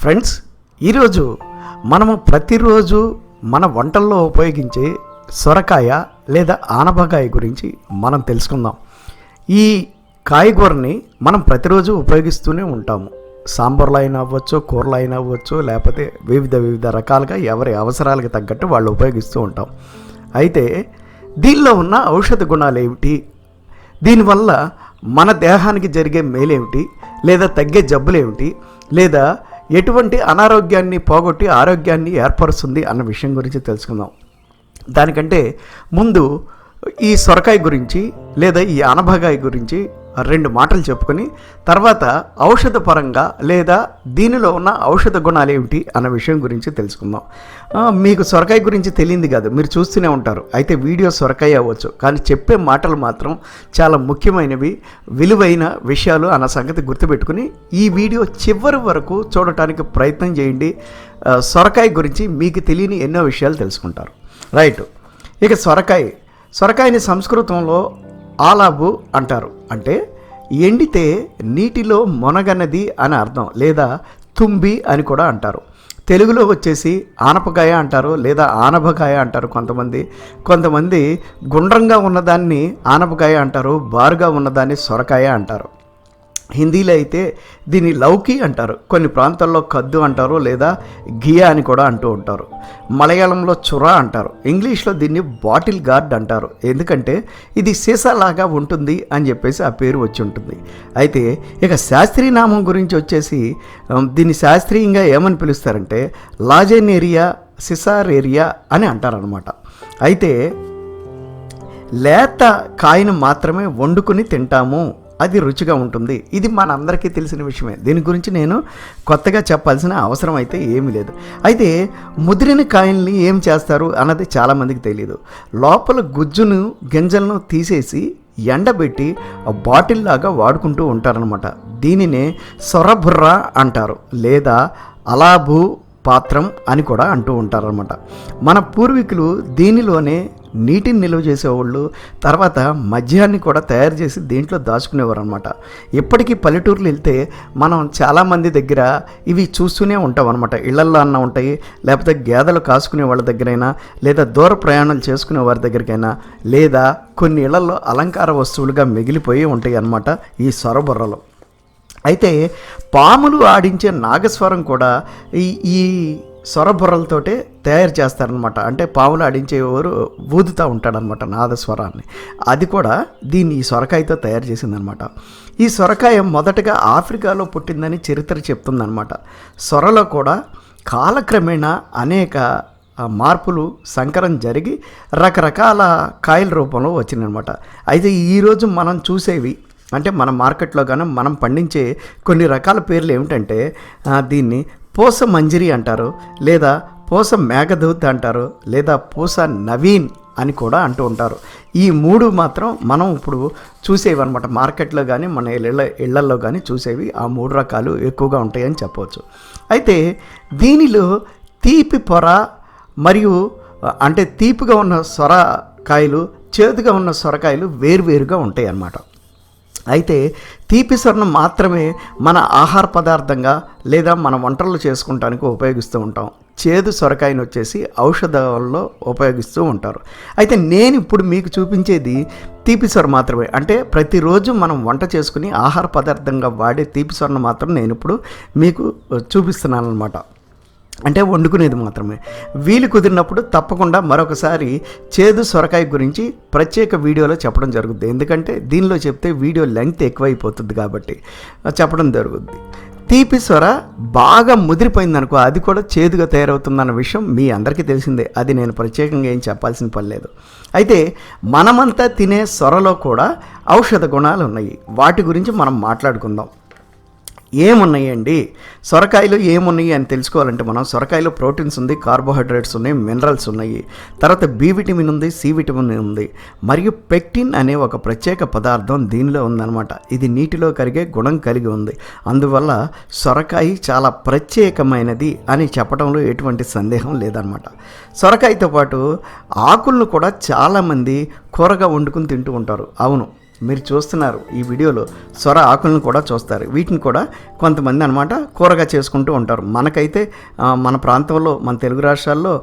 Friends ఈరోజు మనము ప్రతిరోజు మన వంటల్లో ఉపయోగించే సొరకాయ లేదా ఆనపకాయ గురించి మనం తెలుసుకుందాం. ఈ కాయగూరని మనం ప్రతిరోజు ఉపయోగిస్తూనే ఉంటాము. సాంబార్లో అయినా అవ్వచ్చు కూరలో అయినా అవ్వచ్చు లేకపోతే వివిధ వివిధ రకాలుగా ఎవరి అవసరాలకు తగ్గట్టు వాళ్ళు ఉపయోగిస్తూ ఉంటాం. అయితే దీనిలో ఉన్న ఔషధ గుణాలు ఏమిటి? దీనివల్ల మన దేహానికి జరిగే మేలేమిటి? లేదా తగ్గే జబ్బులు ఏమిటి లేదా ఎటువంటి అనారోగ్యాన్ని పోగొట్టి ఆరోగ్యాన్ని ఏర్పరుస్తుంది అన్న విషయం గురించి తెలుసుకుందాం. దానికంటే ముందు ఈ సొరకాయ గురించి లేదా ఈ అనభగాయ గురించి రెండు మాటలు చెప్పుకొని తర్వాత ఔషధ పరంగా లేదా దీనిలో ఉన్న ఔషధ గుణాలు ఏమిటి అన్న విషయం గురించి తెలుసుకుందాం. మీకు సొరకాయ గురించి తెలియంది కాదు మీరు చూస్తూనే ఉంటారు. అయితే వీడియో సొరకాయ అవ్వచ్చు కానీ చెప్పే మాటలు మాత్రం చాలా ముఖ్యమైనవి విలువైన విషయాలు అన్న సంగతి గుర్తుపెట్టుకుని ఈ వీడియో చివరి వరకు చూడటానికి ప్రయత్నం చేయండి. సొరకాయ గురించి మీకు తెలియని ఎన్నో విషయాలు తెలుసుకుంటారు. రైట్. ఇక సొరకాయ. సొరకాయని సంస్కృతంలో ఆలాబు అంటారు. అంటే ఎండితే నీటిలో మొనగన్నది అని అర్థం లేదా తుంబి అని కూడా అంటారు. తెలుగులో వచ్చేసి ఆనపకాయ అంటారు లేదా ఆనపకాయ అంటారు కొంతమంది. కొంతమంది గుండ్రంగా ఉన్నదాన్ని ఆనపకాయ అంటారు బారుగా ఉన్నదాన్ని సొరకాయ అంటారు. హిందీలో అయితే దీన్ని లౌకి అంటారు. కొన్ని ప్రాంతాల్లో కద్దు అంటారు లేదా గియా అని కూడా అంటూ ఉంటారు. మలయాళంలో చురా అంటారు. ఇంగ్లీష్లో దీన్ని బాటిల్ గార్డ్ అంటారు. ఎందుకంటే ఇది సీసాలాగా ఉంటుంది అని చెప్పేసి ఆ పేరు వచ్చి ఉంటుంది. అయితే ఇక శాస్త్రీయ నామం గురించి వచ్చేసి దీన్ని శాస్త్రీయంగా ఏమని పిలుస్తారంటే లాజెనేరియా సిసారేరియా అని అంటారనమాట అయితే లేత కాయను మాత్రమే వండుకుని తింటాము. అది రుచిగా ఉంటుంది. ఇది మనందరికీ తెలిసిన విషయమే. దీని గురించి నేను కొత్తగా చెప్పాల్సిన అవసరం అయితే ఏమీ లేదు. అయితే ముదిరిన కాయల్ని ఏం చేస్తారు అన్నది చాలామందికి తెలియదు లోపల గుజ్జును గింజలను తీసేసి ఎండబెట్టి ఆ బాటిల్ లాగా వాడుకుంటూ ఉంటారనమాట దీనినే సొరబుర్ర అంటారు లేదా అలాబు పాత్రం అని కూడా అంటూ ఉంటారనమాట మన పూర్వీకులు దీనిలోనే నీటిని నిల్వ చేసేవాళ్ళు తర్వాత మద్యాన్ని కూడా తయారు చేసి దీంట్లో దాచుకునేవారు అనమాట ఇప్పటికీ పల్లెటూర్లు వెళ్తే మనం చాలామంది దగ్గర ఇవి చూస్తూనే ఉంటాం అనమాట ఇళ్ళల్లో అన్న ఉంటాయి లేకపోతే గేదెలు కాసుకునే వాళ్ళ దగ్గరైనా లేదా దూర ప్రయాణాలు చేసుకునే వారి దగ్గరికైనా లేదా కొన్ని ఇళ్ళలో అలంకార వస్తువులుగా మిగిలిపోయి ఉంటాయి అన్నమాట ఈ సొరబుర్రలు. అయితే పాములు ఆడించే నాగస్వరం కూడా ఈ ఈ స్వరబుర్రలతోటే తయారు చేస్తారనమాట అంటే పాములు అడించేవారు ఊదుతూ ఉంటాడనమాట నాదస్వరాన్ని. అది కూడా దీన్ని ఈ సొరకాయతో తయారు చేసిందనమాట ఈ సొరకాయ మొదటగా ఆఫ్రికాలో పుట్టిందని చరిత్ర చెప్తుందనమాట సొరలో కూడా కాలక్రమేణా అనేక మార్పులు సంకరం జరిగి రకరకాల కాయల రూపంలో వచ్చిందనమాట అయితే ఈరోజు మనం చూసేవి అంటే మన మార్కెట్లో కానీ మనం పండించే కొన్ని రకాల పేర్లు ఏమిటంటే దీన్ని పూస మంజిరి అంటారు లేదా పూస మేఘదూత్ అంటారు లేదా పూస నవీన్ అని కూడా అంటూ ఉంటారు. ఈ మూడు మాత్రం మనం ఇప్పుడు చూసేవి అనమాట మార్కెట్లో కానీ మన ఇళ్ళ ఇళ్ళల్లో కానీ చూసేవి ఆ మూడు రకాలు ఎక్కువగా ఉంటాయని చెప్పవచ్చు. అయితే దీనిలో తీపి పొర మరియు అంటే తీపిగా ఉన్న సొరకాయలు చేదుగా ఉన్న సొరకాయలు వేరువేరుగా ఉంటాయి అన్నమాట అయితే తీపి స్వర్ణం మాత్రమే మన ఆహార పదార్థంగా లేదా మన వంటలు చేసుకుంటానికి ఉపయోగిస్తూ ఉంటాం. చేదు సొరకాయను వచ్చేసి ఔషధాల్లో ఉపయోగిస్తూ ఉంటారు. అయితే నేను ఇప్పుడు మీకు చూపించేది తీపి సొర మాత్రమే. అంటే ప్రతిరోజు మనం వంట చేసుకుని ఆహార పదార్థంగా వాడే తీపి సొరను మాత్రం నేను ఇప్పుడు మీకు చూపిస్తున్నాను అనమాట అంటే వండుకునేది మాత్రమే. వీలు కుదిరినప్పుడు తప్పకుండా మరొకసారి చేదు సొరకాయ గురించి ప్రత్యేక వీడియోలో చెప్పడం జరుగుద్ది. ఎందుకంటే దీనిలో చెప్తే వీడియో లెంగ్త్ ఎక్కువైపోతుంది కాబట్టి చెప్పడం జరుగుద్ది. తీపి సొర బాగా ముదిరిపోయిందనుకో అది కూడా చేదుగా తయారవుతుందన్న విషయం మీ అందరికీ తెలిసిందే. అది నేను ప్రత్యేకంగా ఏం చెప్పాల్సిన పని లేదు. అయితే మనమంతా తినే సొరలో కూడా ఔషధ గుణాలు ఉన్నాయి వాటి గురించి మనం మాట్లాడుకుందాం. ఏమున్నాయండి? సొరకాయలు ఏమున్నాయి అని తెలుసుకోవాలంటే మనం సొరకాయలో ప్రోటీన్స్ ఉంది కార్బోహైడ్రేట్స్ ఉన్నాయి మినరల్స్ ఉన్నాయి. తర్వాత బి విటమిన్ ఉంది సి విటమిన్ ఉంది. మరియు పెక్టిన్ అనే ఒక ప్రత్యేక పదార్థం దీనిలో ఉందన్నమాట. ఇది నీటిలో కరిగే గుణం కలిగి ఉంది. అందువల్ల సొరకాయ చాలా ప్రత్యేకమైనది అని చెప్పడంలో ఎటువంటి సందేహం లేదనమాట సొరకాయతో పాటు ఆకులను కూడా చాలామంది కూరగా వండుకుని తింటూ ఉంటారు. అవును. మీరు చూస్తున్నారు ఈ వీడియోలో సొర ఆకులను కూడా చూస్తారు. వీటిని కూడా కొంతమంది అనమాట కూరగా చేసుకుంటూ ఉంటారు. మనకైతే మన ప్రాంతంలో మన తెలుగు రాష్ట్రాల్లో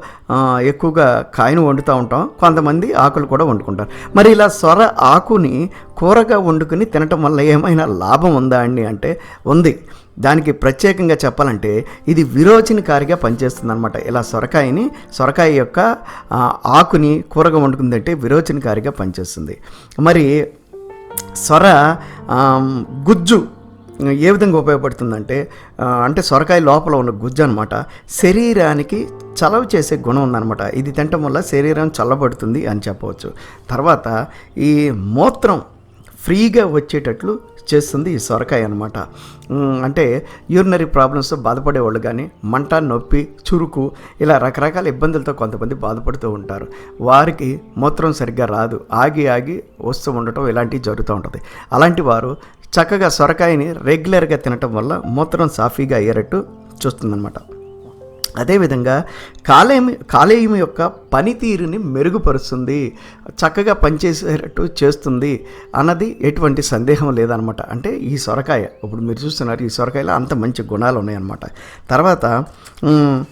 ఎక్కువగా కాయను వండుతూ ఉంటాం. కొంతమంది ఆకులు కూడా వండుకుంటారు. మరి ఇలా సొర ఆకుని కూరగా వండుకుని తినటం వల్ల ఏమైనా లాభం ఉందా అండి అంటే ఉంది. దానికి ప్రత్యేకంగా చెప్పాలంటే ఇది విరోచనకారిగా పనిచేస్తుంది అనమాట ఇలా సొరకాయని సొరకాయ యొక్క ఆకుని కూరగా వండుకుందంటే విరోచనకారిగా పనిచేస్తుంది. మరి సొర గుజ్జు ఏ విధంగా ఉపయోగపడుతుందంటే అంటే సొరకాయ లోపల ఉన్న గుజ్జు అనమాట శరీరానికి చలవ చేసే గుణం ఉందన్నమాట. ఇది తినటం వల్ల శరీరం చల్లబడుతుంది అని చెప్పవచ్చు. తర్వాత ఈ మూత్రం ఫ్రీగా వచ్చేటట్లు చేస్తుంది ఈ సొరకాయ అనమాట అంటే యూరినరీ ప్రాబ్లమ్స్తో బాధపడే వాళ్ళు కానీ మంట నొప్పి చురుకు ఇలా రకరకాల ఇబ్బందులతో కొంతమంది బాధపడుతూ ఉంటారు. వారికి మూత్రం సరిగ్గా రాదు. ఆగి ఆగి వస్తూ ఉండటం ఇలాంటివి జరుగుతూ ఉంటుంది. అలాంటి వారు చక్కగా సొరకాయని రెగ్యులర్గా తినటం వల్ల మూత్రం సాఫీగా అయ్యేటట్టు చూస్తుందన్నమాట. అదేవిధంగా కాలేయం కాలేయం యొక్క పనితీరుని మెరుగుపరుస్తుంది చక్కగా పనిచేసేటట్టు చేస్తుంది అన్నది ఎటువంటి సందేహం లేదనమాట. అంటే ఈ సొరకాయ ఇప్పుడు మీరు చూస్తున్నారు ఈ సొరకాయలో అంత మంచి గుణాలు ఉన్నాయన్నమాట. తర్వాత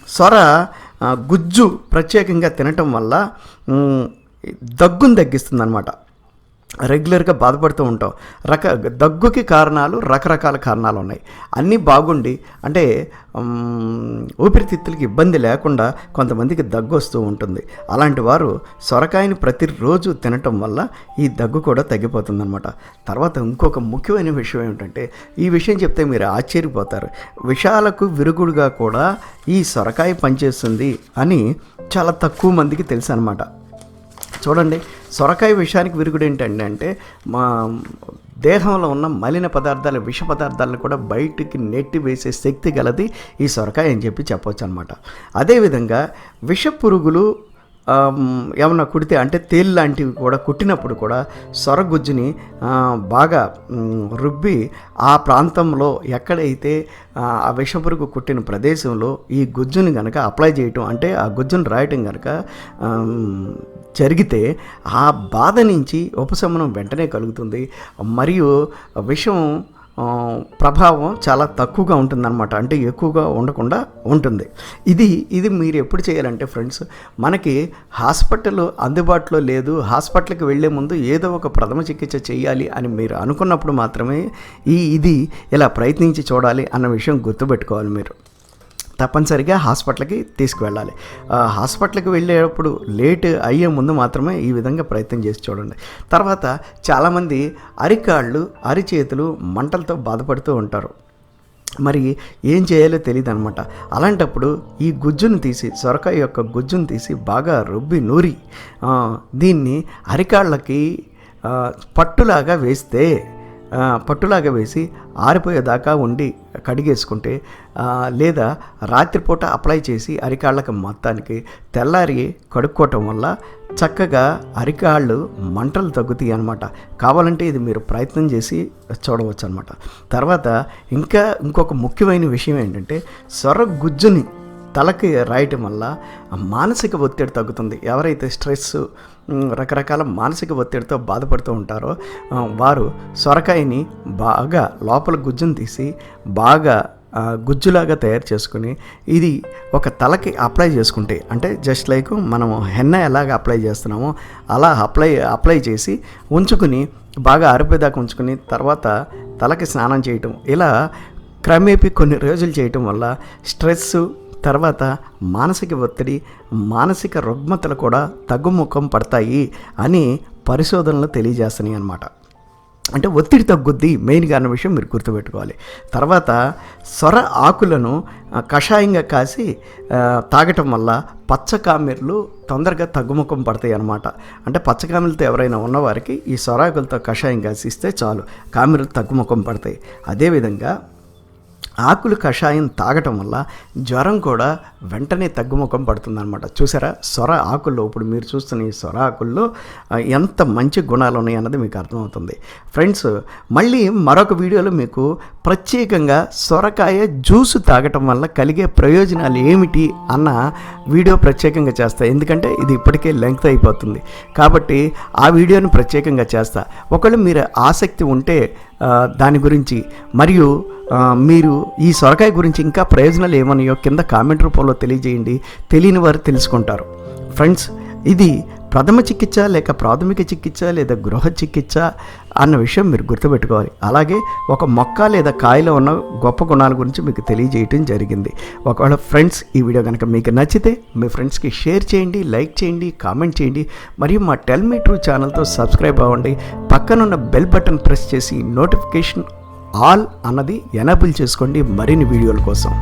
సొర గుజ్జు ప్రత్యేకంగా తినటం వల్ల దగ్గును తగ్గిస్తుంది అనమాట రెగ్యులర్గా బాధపడుతూ ఉంటాం. రక దగ్గుకి కారణాలు రకరకాల కారణాలు ఉన్నాయి. అన్నీ బాగుండి అంటే ఊపిరితిత్తులకి ఇబ్బంది లేకుండా కొంతమందికి దగ్గు వస్తూ ఉంటుంది. అలాంటి వారు సొరకాయని ప్రతిరోజు తినటం వల్ల ఈ దగ్గు కూడా తగ్గిపోతుందన్నమాట. తర్వాత ఇంకొక ముఖ్యమైన విషయం ఏమిటంటే ఈ విషయం చెప్తే మీరు ఆశ్చర్యపోతారు. విషాలకు విరుగుడుగా కూడా ఈ సొరకాయ పనిచేస్తుంది అని చాలా తక్కువ మందికి తెలుసు అనమాట చూడండి సొరకాయ విషయానికి విరుగుడు ఏంటంటే అంటే మా దేహంలో ఉన్న మలిన పదార్థాలు విష పదార్థాలను కూడా బయటికి నెట్టి వేసే శక్తి గలది ఈ సొరకాయ అని చెప్పి చెప్పొచ్చు అనమాట అదేవిధంగా విష పురుగులు ఏమన్నా కుడితే అంటే తేలు లాంటివి కూడా కుట్టినప్పుడు కూడా సొరగుజ్జుని బాగా రుబ్బి ఆ ప్రాంతంలో ఎక్కడైతే ఆ, విషపురుగు కుట్టిన ప్రదేశంలో ఈ గుజ్జుని కనుక అప్లై చేయటం అంటే ఆ గుజ్జును రాయటం కనుక జరిగితే ఆ బాధ నుంచి ఉపశమనం వెంటనే కలుగుతుంది. మరియు విషం ప్రభావం చాలా తక్కువగా ఉంటుందన్నమాట. అంటే ఎక్కువగా ఉండకుండా ఉంటుంది. ఇది ఇది మీరు ఎప్పుడు చేయాలంటే ఫ్రెండ్స్ మనకి హాస్పిటల్ అందుబాటులో లేదు. హాస్పిటల్కి వెళ్ళే ముందు ఏదో ఒక ప్రథమ చికిత్స చేయాలి అని మీరు అనుకున్నప్పుడు మాత్రమే ఈ ఇది ఇలా ప్రయత్నించి చూడాలి అన్న విషయం గుర్తుపెట్టుకోవాలి మీరు. తప్పనిసరిగా హాస్పిటల్కి తీసుకువెళ్ళాలి. హాస్పిటల్కి వెళ్ళేటప్పుడు లేట్ అయ్యే ముందు మాత్రమే ఈ విధంగా ప్రయత్నం చేసి చూడండి. తర్వాత చాలామంది అరికాళ్ళు అరిచేతులు మంటలతో బాధపడుతూ ఉంటారు. మరి ఏం చేయాలో తెలియదు అనమాట అలాంటప్పుడు ఈ గుజ్జును తీసి సొరకాయ యొక్క గుజ్జును తీసి బాగా రుబ్బి నూరి దీన్ని అరికాళ్ళకి పట్టులాగా వేస్తే పట్టులాగా వేసి ఆరిపోయేదాకా ఉండి కడిగేసుకుంటే లేదా రాత్రిపూట అప్లై చేసి అరికాళ్ళకి మొత్తానికి తెల్లారి కడుక్కోవటం వల్ల చక్కగా అరికాళ్ళు మంటలు తగ్గుతాయి అన్నమాట. కావాలంటే ఇది మీరు ప్రయత్నం చేసి చూడవచ్చు అనమాట తర్వాత ఇంకా ఇంకొక ముఖ్యమైన విషయం ఏంటంటే సొర గుజ్జుని తలకి రాయటం వల్ల మానసిక ఒత్తిడి తగ్గుతుంది. ఎవరైతే స్ట్రెస్ రకరకాల మానసిక ఒత్తిడితో బాధపడుతూ ఉంటారో వారు సొరకాయని బాగా లోపల గుజ్జును తీసి బాగా గుజ్జులాగా తయారు చేసుకుని ఇది ఒక తలకి అప్లై చేసుకుంటే అంటే జస్ట్ లైక్ మనం హెన్న ఎలాగ అప్లై చేస్తున్నామో అలా అప్లై అప్లై చేసి ఉంచుకుని బాగా ఆరిపోయేదాకా ఉంచుకుని తర్వాత తలకి స్నానం చేయటం. ఇలా క్రమేపీ కొన్ని రోజులు చేయటం వల్ల స్ట్రెస్ తర్వాత మానసిక ఒత్తిడి మానసిక రుగ్మతలు కూడా తగ్గుముఖం పడతాయి అని పరిశోధనలు తెలియజేస్తున్నాయి అన్నమాట. అంటే ఒత్తిడి తగ్గుద్ది మెయిన్గా అన్న విషయం మీరు గుర్తుపెట్టుకోవాలి. తర్వాత సొర ఆకులను కషాయంగా కాసి తాగటం వల్ల పచ్చకామెర్లు తొందరగా తగ్గుముఖం పడతాయి అన్నమాట. అంటే పచ్చకామెలతో ఎవరైనా ఉన్నవారికి ఈ సొరాకులతో కషాయం కాసి ఇస్తే చాలు కామెర్లు తగ్గుముఖం పడతాయి. అదేవిధంగా ఆకులు కషాయం తాగటం వల్ల జ్వరం కూడా వెంటనే తగ్గుముఖం పడుతుందన్నమాట. చూసారా? సొర ఆకుల్లో ఇప్పుడు మీరు చూస్తున్న ఈ సొర ఆకుల్లో ఎంత మంచి గుణాలు ఉన్నాయి అన్నది మీకు అర్థమవుతుంది. ఫ్రెండ్స్ మళ్ళీ మరొక వీడియోలో మీకు ప్రత్యేకంగా సొరకాయ జ్యూసు తాగటం వల్ల కలిగే ప్రయోజనాలు ఏమిటి అన్న వీడియో ప్రత్యేకంగా చేస్తా. ఎందుకంటే ఇది ఇప్పటికే లెంగ్త్ అయిపోతుంది. కాబట్టి ఆ వీడియోని ప్రత్యేకంగా చేస్తా. ఒకళ్ళు మీరు ఆసక్తి ఉంటే దాని గురించి. మరియు మీరు ఈ సొరకాయ గురించి ఇంకా ప్రయోజనాలు ఏమన్నాయో కింద కామెంట్ రూపంలో తెలియజేయండి. తెలియని వారు తెలుసుకుంటారు. ఫ్రెండ్స్ ఇది ప్రథమ చికిత్స లేక ప్రాథమిక చికిత్స లేదా గృహ చికిత్స అన్న విషయం మీరు గుర్తుపెట్టుకోవాలి. అలాగే ఒక మొక్క లేదా కాయలో ఉన్న గొప్ప గుణాల గురించి మీకు తెలియజేయటం జరిగింది. ఒకవేళ ఫ్రెండ్స్ ఈ వీడియో కనుక మీకు నచ్చితే మీ ఫ్రెండ్స్కి షేర్ చేయండి లైక్ చేయండి కామెంట్ చేయండి మరియు మా టెల్ మీ ట్రూ ఛానల్తో సబ్స్క్రైబ్ అవ్వండి. పక్కనున్న బెల్ బటన్ ప్రెస్ చేసి నోటిఫికేషన్ ఆల్ అన్నది ఎనేబుల్ చేసుకోండి. మరిన్ని వీడియోల కోసం.